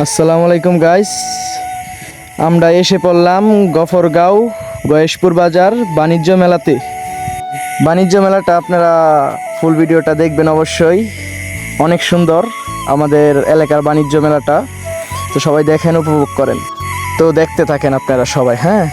আসসালামু আলাইকুম গাইস আমরা এসে পড়লাম গফরগাঁও গয়েশপুর বাজার বাণিজ্য মেলাতে। বাণিজ্য মেলাটা আপনারা ফুল ভিডিওটা দেখবেন অবশ্যই। অনেক সুন্দর আমাদের এলাকার বাণিজ্য মেলাটা। তো সবাই দেখেন, উপভোগ করেন। তো দেখতে থাকেন আপনারা সবাই হ্যাঁ?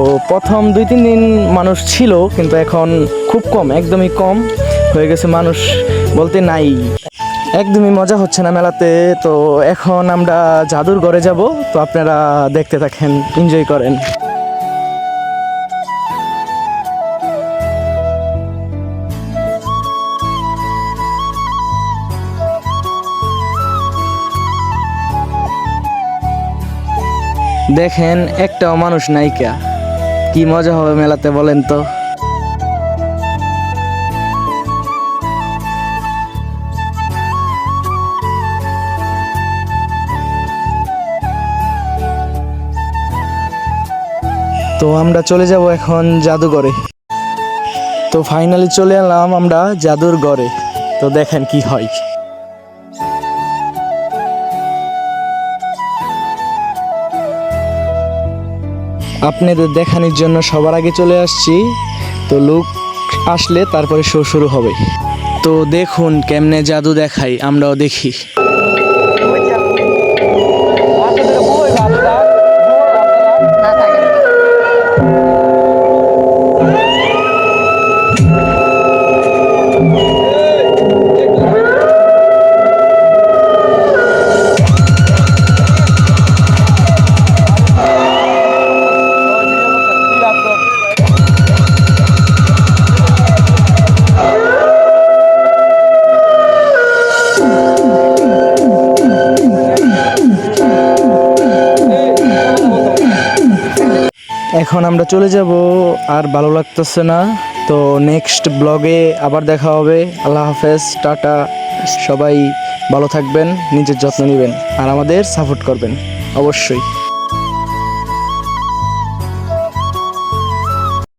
তো প্রথম দুই, তিন দিন মানুষ ছিল, কিন্তু এখন খুব কম, একদমই কম হয়ে গেছে মানুষ বলতে নাই। একদমই মজা হচ্ছে না মেলাতে, তো এখন আমরা জাদুর ঘরে যাব, তো আপনারা দেখতে থাকেন এনজয় করেন। দেখেন, একটাও মানুষ নাইকা কি মজা হবে মেলাতে বলেন তো? তো আমরা চলে যাব এখন জাদুঘরে। তো ফাইনালি চলে এলাম আমরা জাদুর ঘরে। তো দেখেন কি হয়। আপনাদের দেখানোর জন্য সবার আগে চলে আসছি। তো লুক আসলে তারপরে শো শুরু হবে। তো দেখুন কেমনে জাদু দেখাই, আমরাও দেখি। এখন আমরা চলে যাব আর ভালো লাগতেছে না। তো নেক্সট ব্লগে আবার দেখা হবে। আল্লাহ হাফেজ, টাটা। সবাই ভালো থাকবেন, নিজের যত্ন নেবেন আর আমাদের সাপোর্ট করবেন, অবশ্যই।